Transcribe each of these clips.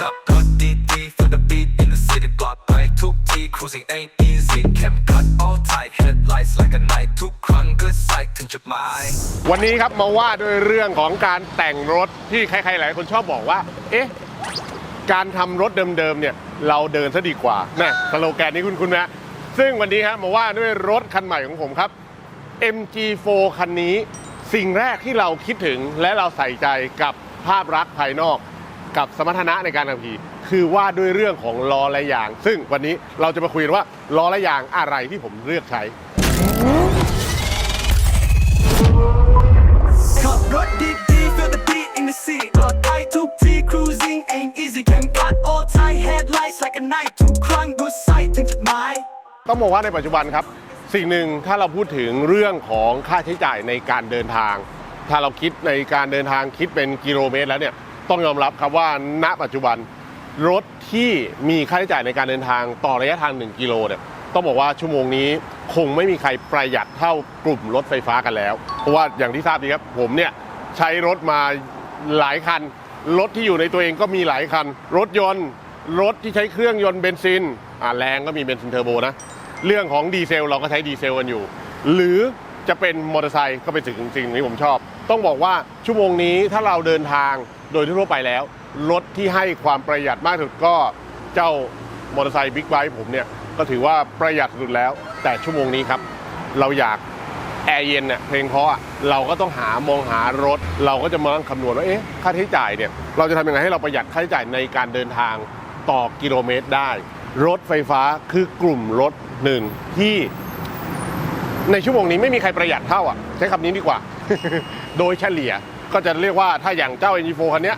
ขับรถดีๆ for the beat in the city ปลอดภัยทุกที cruising ain't easy เข็มขัด all tight headlights like a night ทุกครั้งก็ใส่ถึงจุดหมาย วันนี้ครับมาว่าด้วยเรื่องของการแต่งรถที่ใครๆหลายคนชอบบอกว่า เอ๊ะ การทำรถเดิมๆเนี่ยเราเดินซะดีกว่าแน่สโลแกนนี้คุณคุณนะซึ่งวันนี้ครับมาว่าด้วยรถคันใหม่ของผมครับ MG4 คันนี้สิ่งแรกที่เราคิดถึงและเราใส่ใจกับภาพลักษณ์ภายนอก กับสมรรถนะในการขับขี่คือว่าด้วยเรื่องของล้อและยาง ซึ่งวันนี้เราจะมาคุยกันว่าล้อและยางอะไรที่ผมเลือกใช้ ขับรถดีๆ feel the beat in the city ปลอดภัยทุกที่ cruising ain't easy เข็มขัด all tight headlights like a night ทุกครั้งก็ใส่ถึงจุดหมาย ต้องบอกว่าในปัจจุบันครับ สิ่งหนึ่งถ้าเราพูดถึงเรื่องของค่าใช้จ่ายในการเดินทาง ถ้าเราคิดในการเดินทางคิดเป็นกิโลเมตรแล้วเนี่ย ต้องยอมรับครับว่าณปัจจุบันรถที่มีค่าใช้จ่ายในการเดินทางต่อระยะทาง 1 กิโลเนี่ยต้องบอกว่าชั่วโมงนี้คงไม่มีใครประหยัดเท่ากลุ่มรถไฟฟ้ากันแล้ว เพราะว่าอย่างที่ทราบดีครับผมเนี่ยใช้รถมาหลายคัน รถที่อยู่ในตัวเองก็มีหลายคัน รถยนต์รถที่ใช้เครื่องยนต์เบนซินอ่าแรงก็มีเบนซินเทอร์โบนะ เรื่องของดีเซลเราก็ใช้ดีเซลกันอยู่ หรือ จะเป็นมอเตอร์ไซค์ก็เป็นสิ่งสิ่งที่ผมชอบ ต้องบอกว่าชั่วโมงนี้ถ้าเราเดินทางโดยทั่วไปแล้ว รถที่ให้ความประหยัดมากที่สุดก็เจ้ามอเตอร์ไซค์บิ๊กไบค์ผมเนี่ยก็ถือว่าประหยัดสุดแล้ว แต่ชั่วโมงนี้ครับ เราอยากแอร์เย็นเนี่ยเพลงเพราะเราก็ต้องหามองหารถ เราก็จะมาคำนวณว่าเอ๊ะค่าใช้จ่ายเนี่ยเราจะทำยังไงให้เราประหยัดค่าใช้จ่ายในการเดินทางต่อกิโลเมตรได้ รถไฟฟ้าคือกลุ่มรถหนึ่งที่ ในชั่วโมงนี้ไม่มีใครประหยัดเท่าอะใช้คำนี้ดีกว่า โดยเฉลี่ยก็จะเรียกว่าถ้าอย่างเจ้า NG4 คันนี้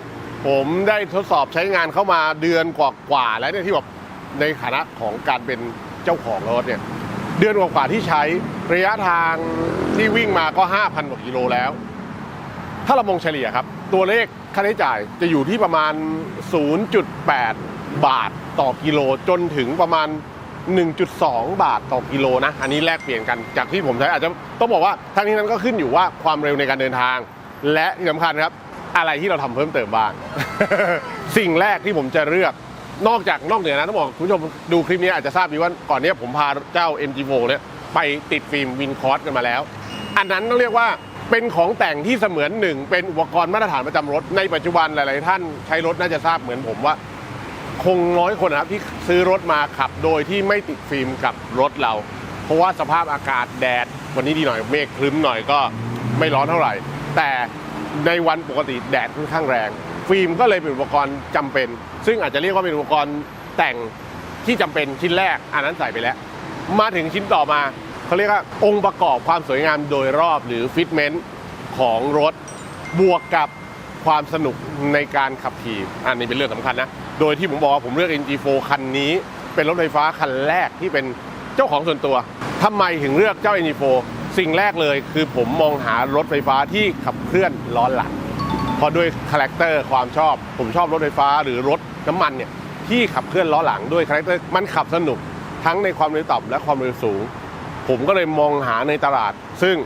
ผมได้ทดสอบใช้งานเข้ามาเดือนกว่าๆแล้วเนี่ยที่แบบในฐานะของการเป็นเจ้าของรถเนี่ยเดือนกว่าๆที่ใช้ระยะทางที่วิ่งมาก็ 5,000กว่ากิโลแล้ว ถ้าเรามองเฉลี่ยครับ ตัวเลขค่าใช้จ่ายจะอยู่ที่ประมาณ 0.8 บาทต่อกิโลจนถึงประมาณ 1.2 บาทต่อกิโลนะ อันนี้แลกเปลี่ยนกันจากที่ผมใช้อาจจะต้องบอกว่าทั้งนี้นั้นก็ขึ้นอยู่ว่าความเร็วในการเดินทาง และที่สำคัญครับ อะไรที่เราทำเพิ่มเติมบ้าง สิ่งแรกที่ผมจะเลือกนอกจากนอกเหนือนะต้องบอกคุณผู้ชมดูคลิปนี้อาจจะทราบดีว่าก่อนนี้ผมพาเจ้า MG4 เนี่ยไปติดฟิล์มวินคอร์สกันมาแล้ว อันนั้นต้องเรียกว่าเป็นของแต่งที่เสมือนหนึ่งเป็นอุปกรณ์มาตรฐานประจำรถในปัจจุบันหลาย ๆ ท่านใช้รถน่าจะทราบเหมือนผมว่า คงน้อยคนนะครับที่ซื้อรถมาขับโดยที่ไม่ติดฟิล์มกับรถเรา เพราะว่าสภาพอากาศแดด วันนี้ดีหน่อยเมฆครึ้มหน่อยก็ไม่ร้อนเท่าไหร่ แต่ในวันปกติแดดค่อนข้างแรง ฟิล์มก็เลยเป็นอุปกรณ์จำเป็น ซึ่งอาจจะเรียกว่าเป็นอุปกรณ์แต่งที่จำเป็นชิ้นแรกอันนั้นใส่ไปแล้ว มาถึงชิ้นต่อมาเขาเรียกว่าองค์ประกอบความสวยงามโดยรอบหรือฟิตเมนต์ของรถบวกกับความสนุกในการขับขี่อันนี้เป็นเรื่องสำคัญนะ โดยที่ผมบอกว่าผมเลือก NG4 คันนี้ เป็นรถไฟฟ้าคันแรกที่เป็นเจ้าของส่วนตัวทำไมถึงเลือกเจ้า NG4 สิ่งแรกเลยคือผมมองหารถไฟฟ้าที่ขับเคลื่อนล้อหลังเพราะด้วยคาแรคเตอร์ความชอบ ผมชอบรถไฟฟ้าหรือรถน้ำมันเนี่ยที่ขับเคลื่อนล้อหลังด้วยคาแรคเตอร์มันขับสนุกทั้งในความเร็วต่ำและความเร็วสูง ผมก็เลยมองหาในตลาด ซึ่ง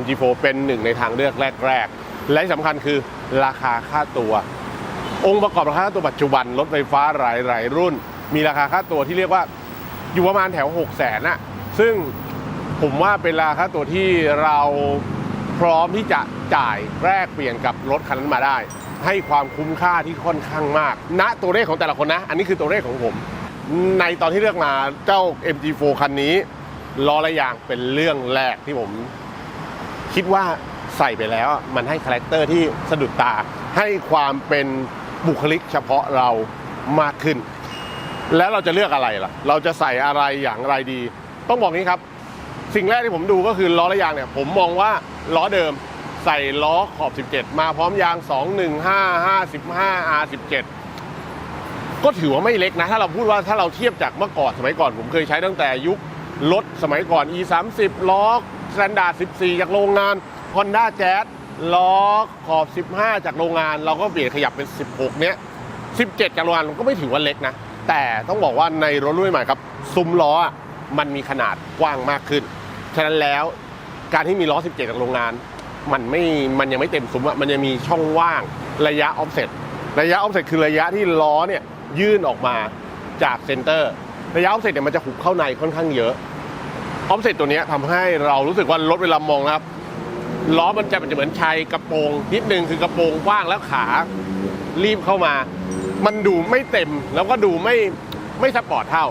MG4 เป็นหนึ่งในทางเลือกแรก ๆ และสำคัญคือราคาค่าตัว องค์ประกอบราคาตัวปัจจุบันรถไฟฟ้าหลายๆรุ่น มีราคาค่าตัวที่เรียกว่าอยู่ประมาณแถว 6 0 0 0 0นน่ะซึ่งผมว่าเป็นราคาตัวที่เราพร้อมที่จะจ่ายแลกเปลี่ยนกับรถคันนั้นมาได้ ให้ความคุ้มค่าที่ค่อนข้างมากณตัวเลขของแต่ละคนนะ อันนี้คือตัวเลขของผม ในตอนที่เลือกมาเจ้า MG4 คันนี้ล้อและยางเป็นเรื่องแรกที่ผม คิดว่าใส่ไปแล้วมันให้คาแรคเตอร์ที่สะดุดตาให้ความเป็น บุคลิกเฉพาะเรามากขึ้น แล้วเราจะเลือกอะไรล่ะ เราจะใส่อะไรอย่างไรดี ต้องบอกนี้ครับ สิ่งแรกที่ผมดูก็คือล้อและยางเนี่ย ผมมองว่าล้อเดิมใส่ล้อขอบ 17 มาพร้อมยาง 215 55 R17 ก็ถือว่าไม่เล็กนะ ถ้าเราพูดว่าถ้าเราเทียบจากเมื่อก่อนสมัยก่อนผมเคยใช้ตั้งแต่ยุครถสมัยก่อน e 3 0 ล้อสแตนดาร์ด14 จากโรงงาน Honda Jazz ล้อขอบ 15 จากโรงงาน เราก็เปลี่ยนขยับเป็น 16 เนี้ย 17 จากโรงงานก็ไม่ถือว่าเล็กนะ แต่ต้องบอกว่าในรถรุ่นใหม่ครับ ซุ้มล้อมันมีขนาดกว้างมากขึ้น ฉะนั้นแล้วการที่มีล้อ 17 จากโรงงาน มันไม่ มันยังไม่เต็มซุ้มอะมันยังมีช่องว่างระยะออฟเซ็ตระยะออฟเซ็ตคือระยะที่ล้อเนี่ยยื่นออกมาจากเซนเตอร์ ระยะออฟเซ็ตเนี่ยมันจะหุบเข้าในค่อนข้างเยอะออฟเซ็ตตัวเนี้ยทำให้เรารู้สึกว่ารถเวลามองนะครับ ล้อมันจะมันจะเหมือนชายกระโปรงนิดนึงคือกระโปรงกว้างแล้วขารีบเข้ามา มันดูไม่เต็มแล้วก็ดูไม่ไม่สปอร์ตเท่า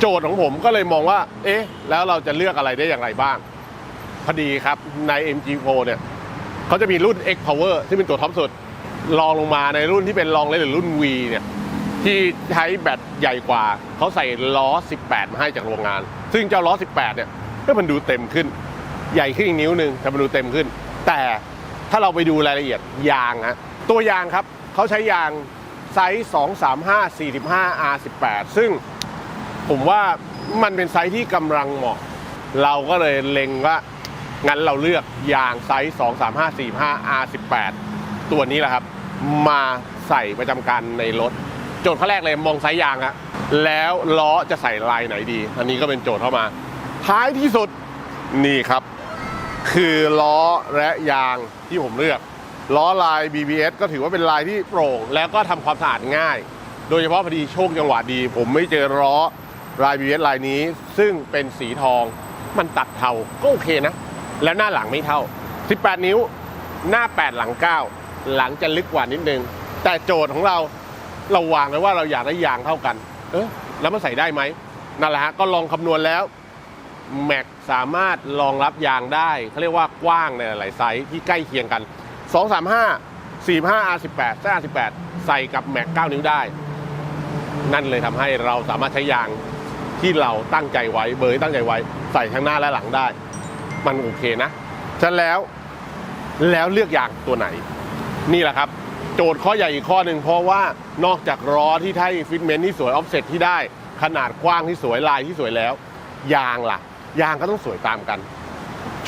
โจทย์ของผมก็เลยมองว่า เอ๊ะ แล้วเราจะเลือกอะไรได้อย่างไรบ้าง พอดีครับใน MG4 เนี่ยเขาจะมีรุ่น X Power ที่เป็นตัวท็อปสุดรองลงมาในรุ่นที่เป็นรองเลยหรือรุ่น V เนี่ยที่ใช้แบตใหญ่กว่า เขาใส่ล้อ 18 มาให้จากโรงงาน ซึ่งเจ้าล้อ 18 เนี่ยก็มันดูเต็มขึ้น ใหญ่ขึ้นอีกนิ้วหนึ่งแต่มันดูเต็มขึ้น แต่ถ้าเราไปดูรายละเอียดยางฮะตัวยางครับเขาใช้ยางไซส์ 235 45 R18 ซึ่งผมว่ามันเป็นไซส์ที่กำลังเหมาะ เราก็เลยเล็งว่า งั้นเราเลือกยางไซส์ 2 3 5 4 5 R18 ตัวนี้แหละครับ มาใส่ประจำการในรถ โจทย์ข้อแรกเลยมองไซส์ยางอะแล้วล้อจะใส่ลายไหนดี อันนี้ก็เป็นโจทย์เข้ามา ท้ายที่สุดนี่ครับ คือล้อและยางที่ผมเลือก ล้อลาย BBS ก็ถือว่าเป็นลายที่โปร่ง แล้วก็ทำความสะอาดง่าย โดยเฉพาะพอดีโชคจังหวะดี ผมไม่เจอล้อลาย BBS ลายนี้ ซึ่งเป็นสีทอง มันตัดเทาก็โอเคนะ แล้วหน้าหลังไม่เท่า 18 นิ้ว หน้า 8 หลัง 9 หลังจะลึกกว่านิดนึง แต่โจทย์ของเราเราวางไว้ว่าเราอยากได้ยางเท่ากัน เออแล้วมันใส่ได้ไหมนั่นแหละฮะก็ลองคำนวณแล้ว แม็กสามารถรองรับยางได้เขาเรียกว่ากว้างในหลายไซส์ที่ใกล้เคียงกัน 235 45 R18 ไซส์ R18 ใส่กับแม็ก9นิ้วได้ นั่นเลยทำให้เราสามารถใช้ยางที่เราตั้งใจไว้เบอร์ที่ตั้งใจไว้ ใส่ทั้งหน้าและหลังได้ มันโอเคนะฉะนั้นแล้วแล้วเลือกยางตัวไหน นี่แหละครับ โจทย์ข้อใหญ่อีกข้อหนึ่งเพราะว่านอกจากล้อที่ให้ฟิตเมนที่สวยออฟเซ็ตที่ได้ ขนาดกว้างที่สวยลายที่สวยแล้ว ยางล่ะ ยางก็ต้องสวยตามกัน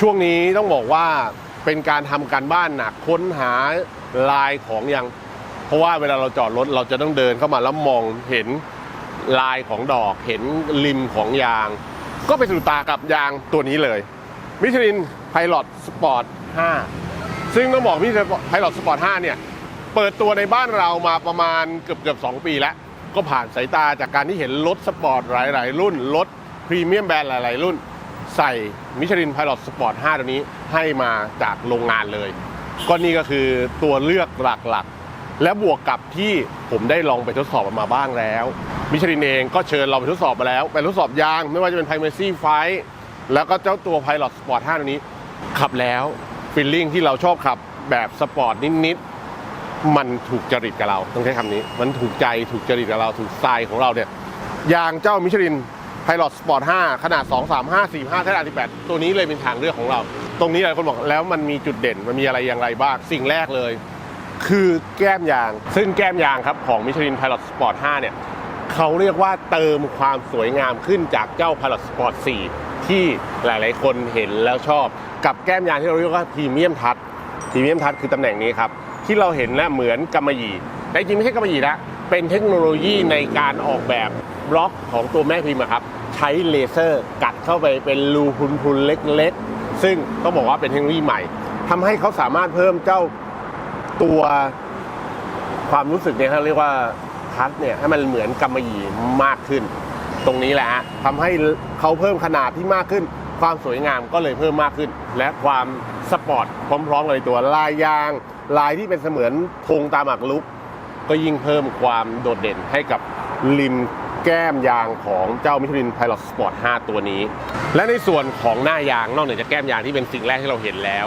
ช่วงนี้ต้องบอกว่าเป็นการทำการบ้านหนักค้นหาลายของยางเพราะว่าเวลาเราจอดรถเราจะต้องเดินเข้ามาแล้วมองเห็นลายของดอกเห็นริมของยาง ก็ไปสู่ตากับยางตัวนี้เลยมิชลินไพลอตสปอร์ต5ซึ่งต้องบอกมิชลินไพลอตสปอร์ต5เนี่ยเปิดตัวในบ้านเรามาประมาณเกือบเกือบ2ปีแล้ว ก็ผ่านสายตาจากการที่เห็นรถสปอร์ตหลาย ๆ รุ่นรถพรีเมียมแบรนด์หลาย ๆ รุ่น ใส่มิชลินพลอตสปอร์ต5ตัวนี้ให้มาจากโรงงานเลย ก็นี่ก็คือตัวเลือกหลักๆ และบวกกับที่ผมได้ลองไปทดสอบมาบ้างแล้ว มิชลินเองก็เชิญเราไปทดสอบมาแล้ว ไปทดสอบยาง ไม่ว่าจะเป็นไพเมซี่ไฟแล้วก็เจ้าตัวพลอตสปอร์ต5ตัวนี้ ขับแล้วฟีลลิ่งที่เราชอบขับแบบสปอร์ตนิดๆมันถูกจริตกับเราต้องใช้คำนี้ มันถูกใจถูกจริตกับเราถูกสไตล์ของเราเนี่ยยางเจ้ามิชลิน ไพลอตสปอร์ต5ขนาด 2 3 5 4 5แท่18ตัวนี้เลยเป็นทางเลือกของเรา ตรงนี้หลายคนบอกแล้วมันมีจุดเด่นมันมีอะไรอย่างไรบ้าง สิ่งแรกเลย คือแก้มยาง ซึ่งแก้มยางครับของมิชลินไพลอตสปอร์ต5เนี่ยเขาเรียกว่าเติมความสวยงามขึ้นจากเจ้า Pilot Sport 4 ที่หลาย ๆ คนเห็นแล้วชอบ กับแก้มยางที่เราเรียกว่าพรีเมียมทัชพรีเมียมทัชคือตำแหน่งนี้ครับที่เราเห็นนะเหมือนกำมะหยี่แต่จริงไม่ใช่กำมะหยี่นะเป็นเทคโนโลยีในการออกแบบบล็อกของตัวแม่พิมพ์ครับ ใช้เลเซอร์กัดเข้าไปเป็นรูพุนๆเล็กๆ ซึ่งต้องบอกว่าเป็นเทคโนโลยีใหม่ทำให้เขาสามารถเพิ่มเจ้าตัวความรู้สึกเนี่ยเขาเรียกว่าทัชเนี่ยให้มันเหมือนกำมะหยี่มากขึ้น ตรงนี้แหละฮะทำให้เขาเพิ่มขนาดที่มากขึ้น ความสวยงามก็เลยเพิ่มมากขึ้น และความสปอร์ตพร้อมๆเลยตัวลายยาง ลายที่เป็นเสมือนธงตามหมากรุก ก็ยิ่งเพิ่มความโดดเด่นให้กับริม แก้มยางของเจ้ามิชลินไพลอตสปอร์ต5ตัวนี้ และในส่วนของหน้ายางนอกเหนือจากแก้มยางที่เป็นสิ่งแรกที่เราเห็นแล้ว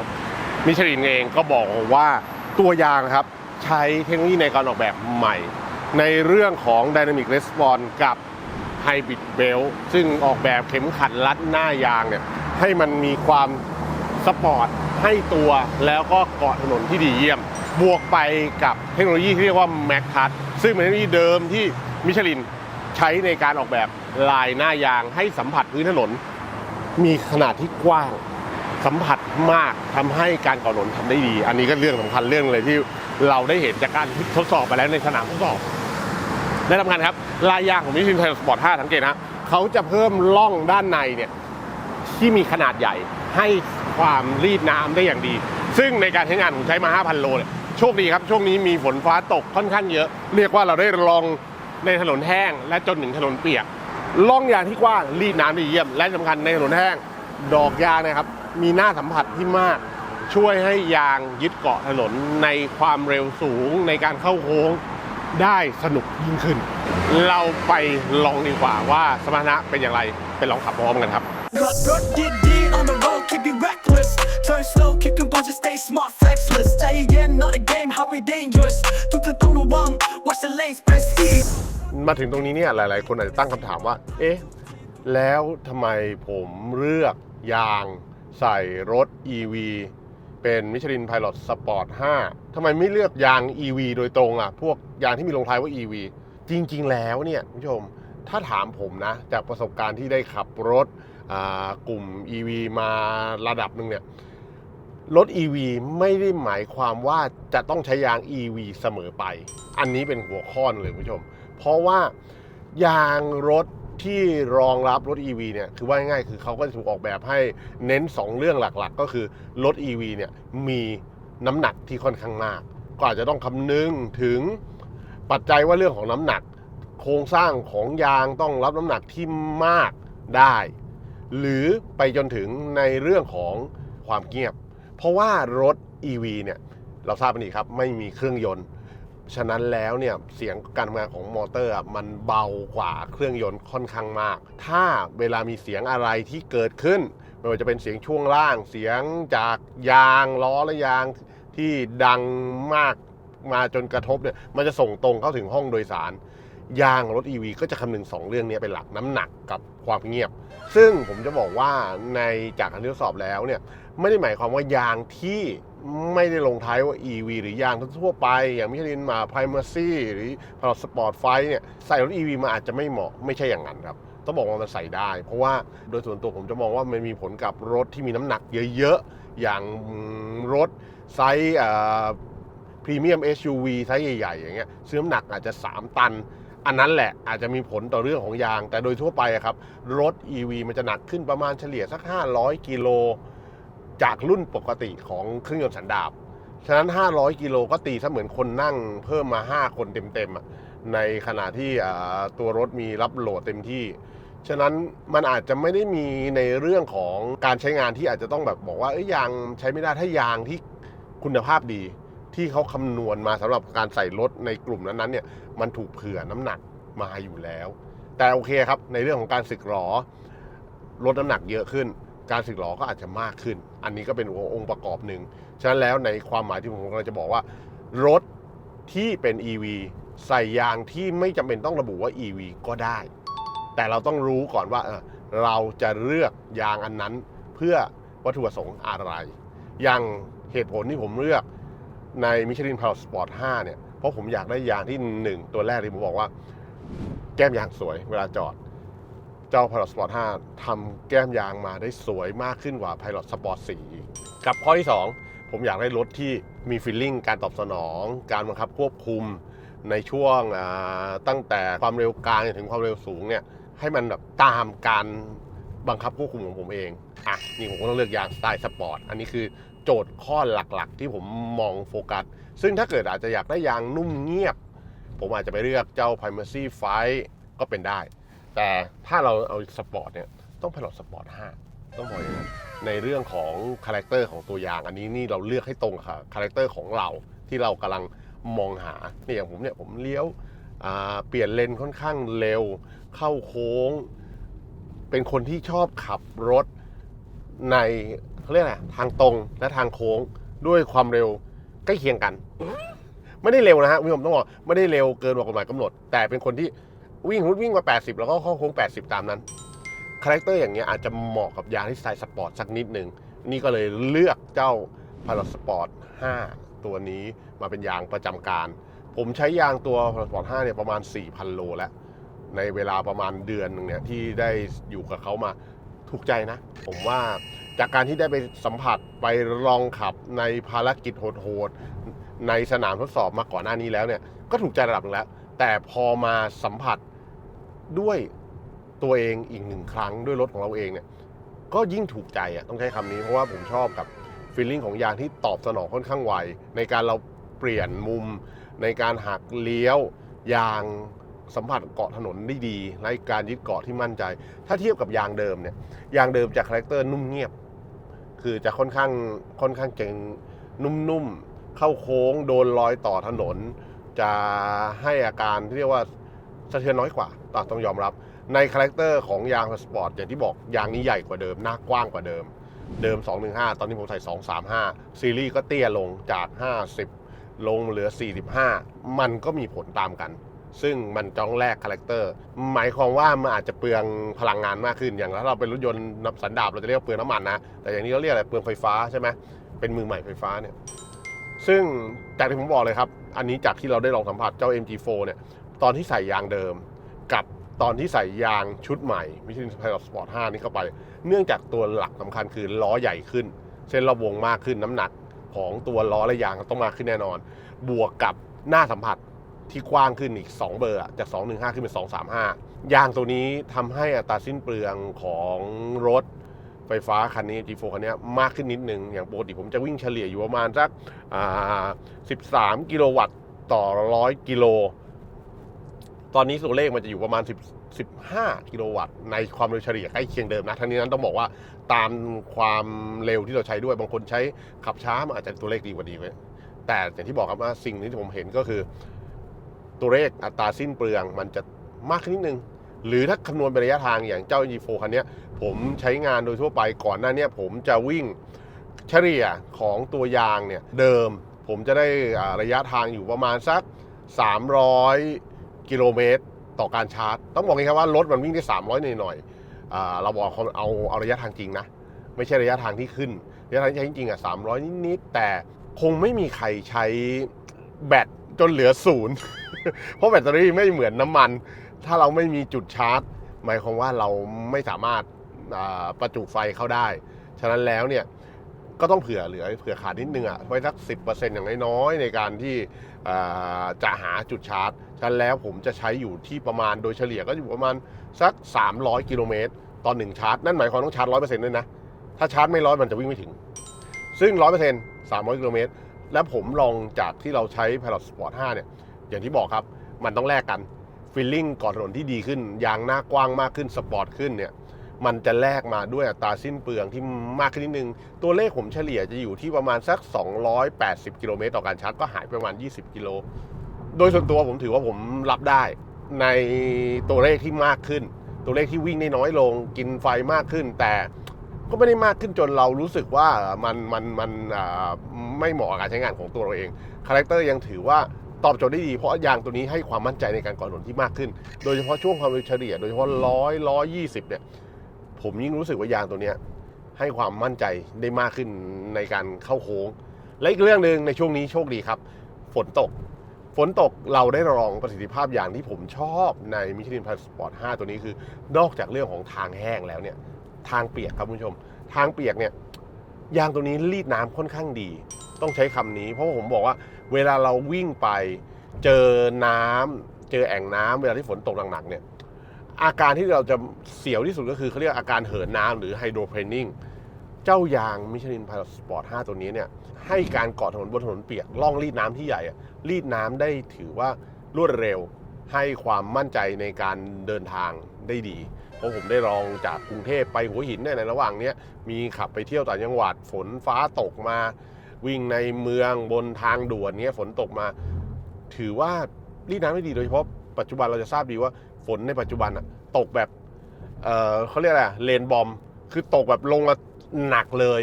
มิชลินเองก็บอกว่าตัวยางครับใช้เทคโนโลยีในการออกแบบใหม่ ในเรื่องของ Dynamic Response กับ Hybrid Belt ซึ่งออกแบบเข็มขัดรัดหน้ายางเนี่ยให้มันมีความสปอร์ตให้ตัวแล้วก็เกาะถนนที่ดีเยี่ยม บวกไปกับเทคโนโลยีที่เรียกว่า Mac Touch ซึ่งเป็นเทคโนโลยีเดิมที่มิชลิน ใช้ในการออกแบบลายหน้ายางให้สัมผัสพื้นถนน มีขนาดที่กว้าง สัมผัสมากทำให้การก่อถนนทำได้ดี อันนี้ก็เรื่องสำคัญเรื่องเลยที่เราได้เห็นจากการทดสอบไปแล้วในสนามทดสอบและสำคัญครับ ลายยางของมิชลินไทยสปอร์ต 5 สังเกตนะเขาจะเพิ่มล่องด้านในเนี่ยที่มีขนาดใหญ่ให้ความรีดน้ำได้อย่างดี ซึ่งในการใช้งานผมใช้มา 5,000 โลเนี่ยโชคดีครับ ช่วงนี้มีฝนฟ้าตกค่อนข้างเยอะ เรียกว่าเราได้ลอง ในถนนแห้ง และจนถึงถนนเปียกล่องยางที่กว้างรีดน้ำได้เยี่ยม และสำคัญในถนนแห้ง ดอกยางนะครับ มีหน้าสัมผัสที่มาก ช่วยให้ยางยึดเกาะถนนในความเร็วสูงในการเข้าโค้งได้สนุกยิ่งขึ้น เราไปลองดีกว่าว่าสมรรถนะเป็นอย่างไรไปลองขับพร้อมกันครับรถรถดี turn slow keep composure stay smart flexless ใจเย็น not a game how we dangerous ทุกท่านต้องระวัง watch the lanes press speed มาถึงตรงนี้เนี่ยหลาย ๆ คนอาจจะตั้งคำถามว่า เอ๊ะ แล้วทำไมผมเลือกยางใส่รถ EV เป็นมิชลิน Pilot Sport 5ทำไมไม่เลือกยาง EV โดยตรงอะ พวกยางที่มีลงท้ายว่า EV จริง ๆ แล้วเนี่ยคุณผู้ชม ถ้าถามผมนะ จากประสบการณ์ที่ได้ขับรถกลุ่ม EV มาระดับหนึ่งเนี่ย รถ EV ไม่ได้หมายความว่าจะต้องใช้ยาง EV เสมอไป อันนี้เป็นหัวข้อเลยคุณผู้ชม เพราะว่ายางรถที่รองรับรถ EV เนี่ยคือว่าง่ายๆคือเขาก็จะถูกออกแบบให้เน้น 2 เรื่องหลักๆ ก็คือรถ EV เนี่ยมีน้ำหนักที่ค่อนข้างมาก ก็อาจจะต้องคำนึงถึงปัจจัยว่าเรื่องของน้ำหนัก โครงสร้างของยางต้องรับน้ำหนักที่มากได้ หรือไปจนถึงในเรื่องของความเงียบ เพราะว่ารถ EV เนี่ยเราทราบกันดีครับไม่มีเครื่องยนต์ ฉะนั้นแล้วเนี่ยเสียงการทำงานของมอเตอร์มันเบากว่าเครื่องยนต์ค่อนข้างมาก ถ้าเวลามีเสียงอะไรที่เกิดขึ้น ไม่ว่าจะเป็นเสียงช่วงล่างเสียงจากยางล้อและยางที่ดังมากมาจนกระทบเนี่ยมันจะส่งตรงเข้าถึงห้องโดยสาร ยางรถ EV ก็จะคำนึงสองเรื่องนี้เป็นหลักน้ำหนักกับความเงียบ ซึ่งผมจะบอกว่าในจากการทดสอบแล้วเนี่ยไม่ได้หมายความว่ายางที่ไม่ได้ลงท้ายว่า EV หรือยางทั่วไป อย่างมิชลินมา Primacy หรือพาราสปอร์ตไฟเนี่ยใส่รถ EV มันอาจจะไม่เหมาะไม่ใช่อย่างนั้นครับต้องบอกว่ามันใส่ได้ เพราะว่าโดยส่วนตัวผมจะมองว่ามันมีผลกับรถที่มีน้ำหนักเยอะๆ อย่างรถไซส์พรีเมียม SUV ไซส์ใหญ่ๆ อย่างเงี้ยซื้อน้ำหนักอาจจะ 3 ตัน อันนั้นแหละอาจจะมีผลต่อเรื่องของยาง แต่โดยทั่วไปครับ รถ EV มันจะหนักขึ้นประมาณเฉลี่ยสัก 500 กิโล จากรุ่นปกติของเครื่องยนต์สันดาปฉะนั้น 500 กิโลก็ตีเสมือนคนนั่งเพิ่มมา 5 คนเต็มๆในขณะที่ตัวรถมีรับโหลดเต็มที่ ฉะนั้นมันอาจจะไม่ได้มีในเรื่องของการใช้งานที่อาจจะต้องแบบบอกว่าเอ้ยยางใช้ไม่ได้ถ้ายางที่คุณภาพดี ที่เขาคำนวณมาสำหรับการใส่รถในกลุ่มนั้นๆเนี่ยมันถูกเผื่อน้ำหนักมาอยู่แล้ว แต่โอเคครับในเรื่องของการสึกหรอลดน้ำหนักเยอะขึ้น การสึกหรอก็อาจจะมากขึ้น อันนี้ก็เป็นองค์ประกอบหนึ่งฉะนั้นแล้วในความหมายที่ผมกำลังจะบอกว่า รถที่เป็น EV ใส่ยางที่ไม่จำเป็นต้องระบุว่า EV ก็ได้ แต่เราต้องรู้ก่อนว่าเออเราจะเลือกยางอันนั้นเพื่อวัตถุประสงค์อะไร อย่างเหตุผลที่ผมเลือก ใน Michelin Pilot Sport 5เนี่ย เพราะผมอยากได้ยางที่ 1 ตัวแรกที่ผมบอกว่า แก้มยางสวยเวลาจอด เจ้า Pilot Sport 5ทำแก้มยางมาได้สวยมากขึ้นกว่า Pilot Sport 4อีกกับข้อที่ 2 ผมอยากได้รถที่มีฟีลลิ่งการตอบสนอง การบังคับควบคุมในช่วงตั้งแต่ความเร็วกลางถึงความเร็วสูงเนี่ยให้มันแบบตามการบังคับควบคุมของผมเอง อะ นี่ผมก็ต้องเลือกยางสไตล์สปอร์ต อันนี้คือ โจทย์ข้อหลักๆ ที่ผมมองโฟกัส ซึ่งถ้าเกิดอาจจะอยากได้ยางนุ่มเงียบ ผมอาจจะไปเลือกเจ้า Primacy 5ก็เป็นได้ แต่ถ้าเราเอาสปอร์ตเนี่ยต้องพลอตสปอร์ต5ต้องบอกอย่างนั้นในเรื่องของคาแรคเตอร์ของตัวยาง อันนี้นี่เราเลือกให้ตรงกับคาแรคเตอร์ของเราที่เรากำลังมองหาเนี่ยอย่างผมเนี่ยผมเลี้ยวเปลี่ยนเลนค่อนข้างเร็ว เข้าโค้ง เป็นคนที่ชอบขับรถใน เขาเรียกอะไรทางตรงและทางโค้งด้วยความเร็วใกล้เคียงกัน ไม่ได้เร็วนะฮะคุณผู้ชมต้องบอกไม่ได้เร็วเกินกว่ากฎหมายกำหนด แต่เป็นคนที่วิ่งรุดวิ่งมา 80 แล้วก็เข้าโค้ง 80 ตามนั้นคาแรคเตอร์อย่างเงี้ยอาจจะเหมาะกับยางที่สไตล์สปอร์ตสักนิดหนึ่งนี่ก็เลยเลือกเจ้า Pilot Sport 5ตัวนี้มาเป็นยางประจำการ ผมใช้ยางตัว Pilot Sport 5เนี่ยประมาณ 4,000 โลแล้ว ในเวลาประมาณเดือนหนึ่งเนี่ยที่ได้อยู่กับเขามาถูกใจนะ ผมว่า จากการที่ได้ไปสัมผัสไปลองขับในภารกิจโหดๆในสนามทดสอบมาก่อนหน้านี้แล้วเนี่ยก็ถูกใจระดับหนึงแล้ว แต่พอมาสัมผัสด้วยตัวเองอีกหนึ่งครั้งด้วยรถของเราเองเนี่ยก็ยิ่งถูกใจอะต้องใช้คำนี้เพราะว่าผมชอบกับฟีลลิ่งของยางที่ตอบสนองค่อนข้างไวในการเราเปลี่ยนมุม ในการหักเลี้ยวยางสัมผัสเกาะถนนได้ดีและการยึดเกาะที่มั่นใจ ถ้าเทียบกับยางเดิมเนี่ยยางเดิมจะคาแรคเตอร์นุ่มเงียบ คือจะค่อนข้างค่อนข้างเก่งนุ่มๆ เข้าโค้งโดนรอยต่อถนน จะให้อาการที่เรียกว่าสะเทือนน้อยกว่าต้องยอมรับ ในคาแรคเตอร์ของยางสปอร์ตอย่างที่บอกยางนี้ใหญ่กว่าเดิม หน้ากว้างกว่าเดิม เดิม 215 ตอนนี้ผมใส่ 235 ซีรีส์ก็เตี้ยลงจาก 50 ลงเหลือ 45 มันก็มีผลตามกัน ซึ่งมันจ้องแรกคาแรคเตอร์ หมายความว่ามันอาจจะเปลืองพลังงานมากขึ้น อย่างถ้าเราเป็นรถยนต์นับสันดาปเราจะเรียกว่าเปลืองน้ำมันนะ แต่อย่างนี้เราเรียกอะไรเปลืองไฟฟ้าใช่ไหมเป็นมือใหม่ไฟฟ้าเนี่ย ซึ่งจากที่ผมบอกเลยครับ อันนี้จากที่เราได้ลองสัมผัสเจ้า MG4 เนี่ย ตอนที่ใส่ยางเดิม กับตอนที่ใส่ยางชุดใหม่มิชลินไพลอตสปอร์ต5นี่เข้าไป เนื่องจากตัวหลักสำคัญคือล้อใหญ่ขึ้น เส้นรอบวงมากขึ้นน้ำหนักของตัวล้อและยางต้องมากขึ้นแน่นอน บวกกับหน้าสัมผัส ที่กว้างขึ้นอีก 2 เบอร์อะจาก 215 ขึ้นเป็น 235 ยางตัวนี้ทำให้อัตราสิ้นเปลืองของรถไฟฟ้าคันนี้ G4 คันนี้มากขึ้นนิดนึง อย่างปกติผมจะวิ่งเฉลี่ยอยู่ประมาณสักอ่า13 กิโลวัตต์ต่อ 100 กิโล ตอนนี้ตัวเลขมันจะอยู่ประมาณ 10 15 กิโลวัตต์ในความเร็วเฉลี่ยใกล้เคียงเดิมนะ ทั้งนี้นั้นต้องบอกว่าตามความเร็วที่เราใช้ด้วย บางคนใช้ขับช้ามันอาจจะตัวเลขดีกว่าดีไว้แต่อย่างที่บอกครับว่าสิ่งที่ผมเห็นก็คือ ตัวเลขอัตราสิ้นเปลืองมันจะมากขึ้นนิดนึง หรือถ้าคำนวณเป็นระยะทางอย่างเจ้า G4 คันนี้ผมใช้งานโดยทั่วไปก่อนหน้านี้ผมจะวิ่งเฉลี่ยของตัวยางเนี่ยเดิมผมจะได้ระยะทางอยู่ประมาณสัก 300 กิโลเมตรต่อการชาร์จ ต้องบอกงี้ครับว่ารถมันวิ่งได้ 300 หน่อยๆเราบอกเอาเอาเอาระยะทางจริงนะ ไม่ใช่ระยะทางที่ขึ้นระยะทางที่ใช้จริงๆอะ300 นิดๆแต่คงไม่มีใครใช้แบต จนเหลือศูนย์ เพราะแบตเตอรี่ไม่เหมือนน้ำมัน ถ้าเราไม่มีจุดชาร์จ หมายความว่าเราไม่สามารถประจุไฟเข้าได้ ฉะนั้นแล้วเนี่ยก็ต้องเผื่อเหลือเผื่อขาดนิดนึงอะไว้สัก 10%อย่างน้อยๆในการที่จะหาจุดชาร์จ ฉะนั้นแล้วผมจะใช้อยู่ที่ประมาณโดยเฉลี่ยก็อยู่ประมาณสัก 300 กิโลเมตรต่อหนึ่งชาร์จ นั่นหมายความต้องชาร์จ100%ด้วยนะ ถ้าชาร์จไม่ร้อยมันจะวิ่งไม่ถึง ซึ่ง100% 300กิโลเมตร และผมลองจากที่เราใช้ Pilot Sport 5 เนี่ย อย่างที่บอกครับ มันต้องแลกกันฟีลลิ่งก่อนถนนที่ดีขึ้น ยางหน้ากว้างมากขึ้นสปอร์ตขึ้นเนี่ยมันจะแลกมาด้วยอัตราสิ้นเปลืองที่มากขึ้นนิดนึง ตัวเลขผมเฉลี่ยจะอยู่ที่ประมาณสัก 280 กิโลเมตรต่อการชาร์จก็หายไปประมาณ 20 กิโล โดยส่วนตัวผมถือว่าผมรับได้ในตัวเลขที่มากขึ้น ตัวเลขที่วิ่งได้น้อยลง กินไฟมากขึ้น แต่ ก็ไม่ได้มากขึ้นจนเรารู้สึกว่ามันมันมันไม่เหมาะกับการใช้งานของตัวเราเองคาแรคเตอร์ยังถือว่าตอบโจทย์ได้ดีเพราะยางตัวนี้ให้ความมั่นใจในการก่อถนนที่มากขึ้น โดยเฉพาะช่วงความเร็วเฉลี่ย โดยเฉพาะร้อยร้อยยี่สิบเนี่ยผมยิ่งรู้สึกว่ายางตัวนี้ให้ความมั่นใจได้มากขึ้นในการเข้าโค้ง และอีกเรื่องหนึ่งในช่วงนี้โชคดีครับ ฝนตก ฝนตกเราได้ลองประสิทธิภาพอย่างที่ผมชอบในมิชลินพาสปอร์ต5ตัวนี้คือ นอกจากเรื่องของทางแห้งแล้วเนี่ย ทางเปียกครับคุณผู้ชม ทางเปียกเนี่ยยางตัวนี้รีดน้ำค่อนข้างดี ต้องใช้คำนี้ เพราะผมบอกว่า เวลาเราวิ่งไปเจอน้ำเจอแอ่งน้ำเวลาที่ฝนตกหนักๆเนี่ยอาการที่เราจะเสียวที่สุดก็คือเขาเรียกอาการเหินน้ำหรือไฮโดรเพลนิ่งเจ้ายางมิชลินพาสปอร์ต 5 ตัวนี้เนี่ยให้การเกาะถนนบนถนนเปียกล่องรีดน้ำที่ใหญ่รีดน้ำได้ถือว่ารวดเร็วให้ความมั่นใจในการเดินทางได้ดี เพราะผมได้ลองจากกรุงเทพไปหัวหินเนี่ยในระหว่างเนี้ยมีขับไปเที่ยวต่างจังหวัดฝนฟ้าตกมา วิ่งในเมืองบนทางด่วนเนี้ยฝนตกมา ถือว่ารีดน้ำได้ดีโดยเฉพาะปัจจุบันเราจะทราบดีว่าฝนในปัจจุบันอะตกแบบเออเขาเรียกอะไรเลนบอม คือตกแบบลงมาหนักเลย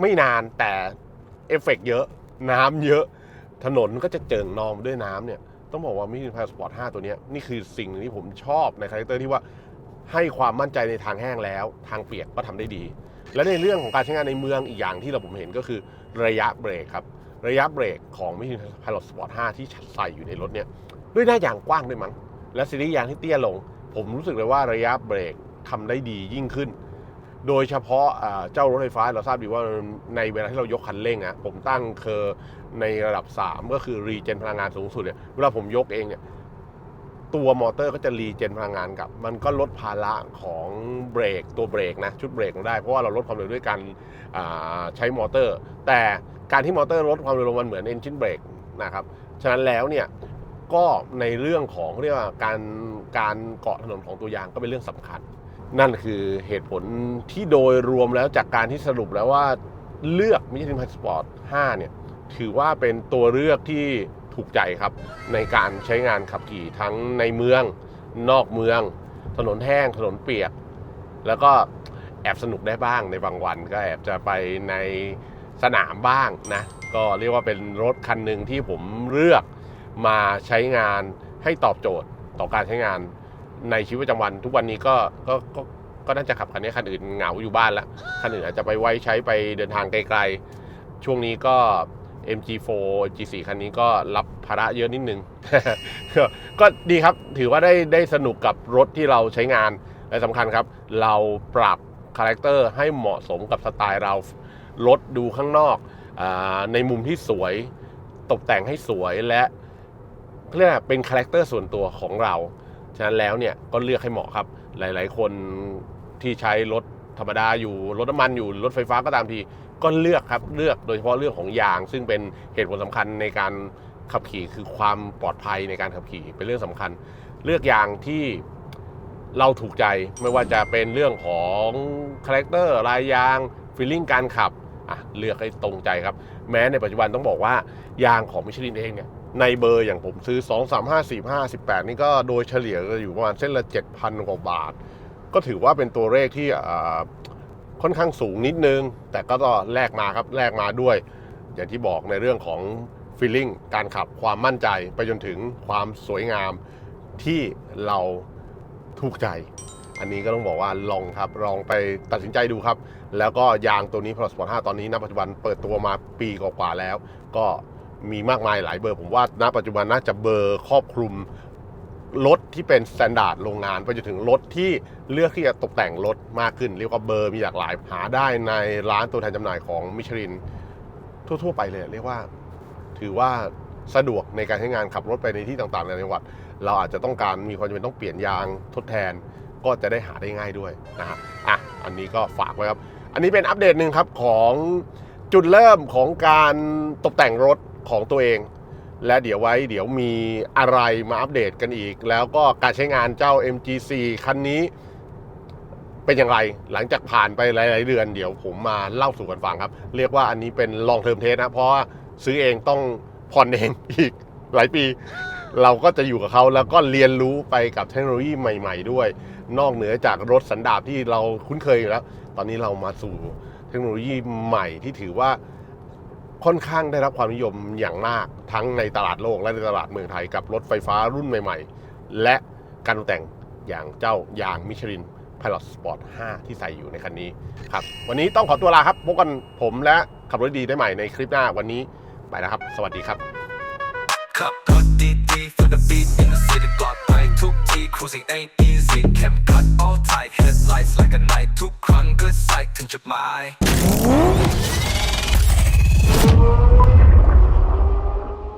ไม่นานแต่เอฟเฟกต์เยอะ น้ำเยอะ ถนนก็จะเจิ่งนองด้วยน้ำเนี่ย ต้องบอกว่ามินิพาสปอร์ต5ตัวนี้นี่คือสิ่งหนึ่งที่ผมชอบในคาแรคเตอร์ที่ว่า ให้ความมั่นใจในทางแห้งแล้ว ทางเปียกก็ทำได้ดี และในเรื่องของการใช้งานในเมืองอีกอย่างที่เราผมเห็นก็คือระยะเบรกครับ ระยะเบรกของมินิพาสปอร์ต5ที่ใส่อยู่ในรถเนี่ยด้วยหน้ายางกว้างด้วยมั้งและซีรีส์ยางที่เตี้ยลง ผมรู้สึกเลยว่าระยะเบรกทำได้ดียิ่งขึ้น โดยเฉพาะเจ้ารถไฟฟ้าเราทราบดีว่าในเวลาที่เรายกคันเร่งอะผมตั้งเคอในระดับ 3 ก็คือรีเจนพลังงานสูงสุดเนี่ยเวลาผมยกเองเนี่ย ตัวมอเตอร์ก็จะรีเจนพลังงานกลับ มันก็ลดภาระของเบรกตัวเบรกนะชุดเบรกลงได้ เพราะว่าเราลดความเร็วด้วยการใช้มอเตอร์ แต่การที่มอเตอร์ลดความเร็วลงมันเหมือนเอนจินเบรกนะครับฉะนั้นแล้วเนี่ยก็ในเรื่องของเรียกว่าการการเกาะถนนของตัวยางก็เป็นเรื่องสำคัญ นั่นคือเหตุผลที่โดยรวมแล้วจากการที่สรุปแล้วว่าเลือกมิชลินพาสปอร์ต5เนี่ยถือว่าเป็นตัวเลือกที่ ถูกใจครับ ในการใช้งานขับขี่ทั้งในเมือง นอกเมือง ถนนแห้งถนนเปียก แล้วก็แอบสนุกได้บ้างในบางวันก็แอบจะไปในสนามบ้างนะ ก็เรียกว่าเป็นรถคันหนึ่งที่ผมเลือกมาใช้งานให้ตอบโจทย์ต่อการใช้งานในชีวิตประจำวัน ทุกวันนี้ก็ก็ก็ก็น่าจะขับคันนี้คันอื่นเหงาอยู่บ้านแล้วคันอื่นอาจจะไปไว้ใช้ไปเดินทางไกลๆช่วงนี้ก็ MG4 G4 คันนี้ก็รับภาระเยอะนิดนึง ก็ดีครับถือว่าได้ได้สนุกกับรถที่เราใช้งาน และสำคัญครับ เราปรับคาแรคเตอร์ให้เหมาะสมกับสไตล์เรารถดูข้างนอกอในมุมที่สวยตกแต่งให้สวยและเรียกว่าเป็นคาแรคเตอร์ส่วนตัวของเรา ฉะนั้นแล้วเนี่ยก็เลือกให้เหมาะครับ หลาย ๆ คนที่ใช้รถธรรมดาอยู่รถน้ำมันอยู่รถไฟฟ้าก็ตามที ก็เลือกครับเลือกโดยเฉพาะเรื่องของยาง ซึ่งเป็นเหตุผลสำคัญในการขับขี่คือความปลอดภัยในการขับขี่เป็นเรื่องสำคัญ เลือกยางที่เราถูกใจไม่ว่าจะเป็นเรื่องของคาแรคเตอร์ลายยางฟีลลิ่งการขับอะเลือกให้ตรงใจครับ แม้ในปัจจุบันต้องบอกว่ายางของมิชลินเองเนี่ยในเบอร์อย่างผมซื้อ 2 3 5 4 5 18 นี่ก็โดยเฉลี่ยก็อยู่ประมาณเส้นละ 7,000 กว่าบาท ก็ถือว่าเป็นตัวเลขที่ ค่อนข้างสูงนิดนึง แต่ก็ต้องแลกมาครับแลกมาด้วย อย่างที่บอกในเรื่องของฟีลลิ่งการขับความมั่นใจไปจนถึงความสวยงามที่เราถูกใจ อันนี้ก็ต้องบอกว่าลองครับลองไปตัดสินใจดูครับ แล้วก็ยางตัวนี้ Pro Sport 5ตอนนี้ณปัจจุบันเปิดตัวมาปีกว่าๆแล้ว ก็มีมากมายหลายเบอร์ผมว่าณปัจจุบันน่าจะเบอร์ครอบคลุม รถที่เป็นสแตนดาร์ดโรงงานไปจนถึงรถที่เลือกที่จะตกแต่งรถมากขึ้น เรียกว่าเบอร์มีหลากหลายหาได้ในร้านตัวแทนจำหน่ายของมิชลินทั่ว ๆ ไปเลยเรียกว่า ถือว่าสะดวกในการใช้งานขับรถไปในที่ต่างๆ ในจังหวัด เราอาจจะต้องการมีความจำเป็นต้องเปลี่ยนยางทดแทนก็จะได้หาได้ง่ายด้วยนะฮะอะอันนี้ก็ฝากไว้ครับ อันนี้เป็นอัปเดตหนึ่งครับของจุดเริ่มของการตกแต่งรถของตัวเอง และเดี๋ยวไว้เดี๋ยวมีอะไรมาอัปเดตกันอีก แล้วก็การใช้งานเจ้า MG4 คันนี้เป็นอย่างไรหลังจากผ่านไปหลาย ๆ เดือน เดี๋ยวผมมาเล่าสู่กันฟังครับ เรียกว่าอันนี้เป็นลองเทอมเทสนะเพราะว่าซื้อเองต้องผ่อนเองอีกหลายปี เราก็จะอยู่กับเขาแล้วก็เรียนรู้ไปกับเทคโนโลยีใหม่ ๆ ด้วย นอกเหนือจากรถสันดาปที่เราคุ้นเคยอยู่แล้ว ตอนนี้เรามาสู่เทคโนโลยีใหม่ที่ถือว่า ค่อนข้างได้รับความนิยมอย่างมากทั้งในตลาดโลกและในตลาดเมืองไทยกับรถไฟฟ้ารุ่นใหม่ ๆ และการตกแต่งอย่างเจ้ายางมิชลิน Pilot Sport 5 ที่ใส่อยู่ในคันนี้ครับ วันนี้ต้องขอตัวลาครับพบกันผมและขับรถดีได้ใหม่ในคลิปหน้าวันนี้ไปแล้วครับ สวัสดีครับขับรถดีๆ for the beat in the city ปลอดภัยทุกที cruising ain't easy เข็มขัด all tight headlights like a night ทุกครั้ง good sight ถึงจุดหมาย Thank you.